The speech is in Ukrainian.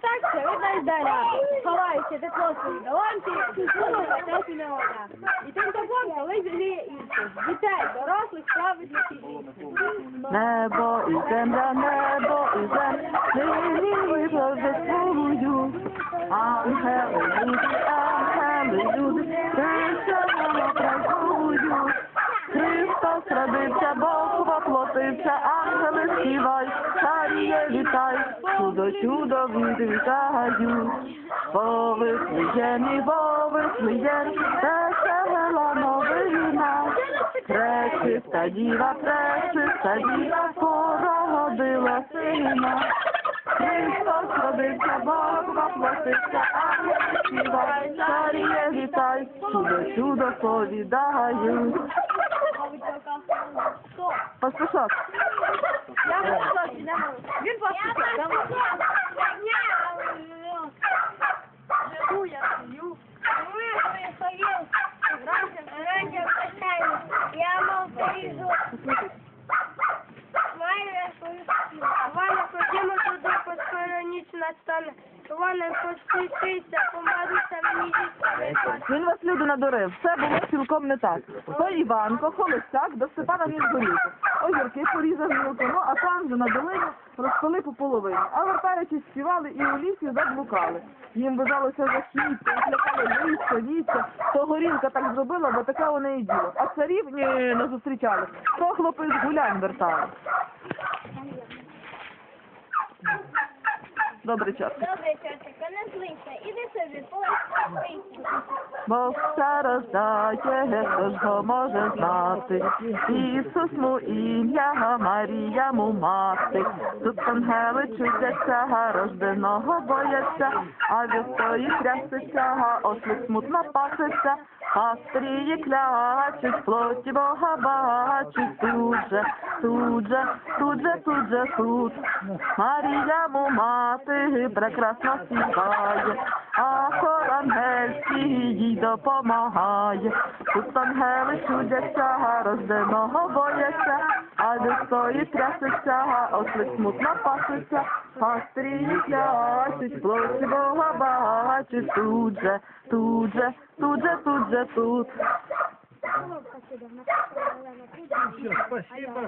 так, що видно іздаля, ховаючи тепло свої долонці, суму теплі не вода. І тим теплом коли жаліє інших, дітей, дорослих, праведних і інших. Небо і земля, небо і земля, нині божествують. Ангели, люди, ангели, люди, Христа працюють. Чудо, чудо відвітають. По Вифлеємі, по Вифлеємі, весела новина. Пречиста діва, пречиста діва, породила сина. Христос родився, Бог воплотився, ангели співай, царіє вітай, чудо, чудо повідають. Хто? Пастушок. Я Він давай. Живу я мав поріжу. Ваня, ходімо туди, по скоро ніч настане. Мені дітей. Він вас люди надурив. Все було цілком не так. То Іванко, холостяк, до Степана він горіхи. Огірки мілко, ну а там же на долині розпили по половині. А вертаючись співали і у лісі заблукали. Їм бажалося західця, лякали лісо. віття. То горілка так зробила, бо таке у неї діло. А царів ні, не зустрічали. То хлопець гулянь вертали. Добрий час. Добре, чортика, не злися, іди собі. Бог все роздає, хто ж го може знати. Ісус му ім'я, Марія му мати. Тут ангели чудяться, рожденого бояться, а вівтої трясеться, ослик смутно паситься. Пастрії клячуть, плоті Бога бачуть, тут же, тут же, тут же, тут же, тут. Марія му мати прекрасно співає, а ангельський їй допомагає. Тут ангели чудяться, рожденого бояться, а висої трясеться, ослик смутно паситься, пастрії клячуть, плоті Бога бачить, тут же, тут же, тут же, тут же, тут. Все, спасибо.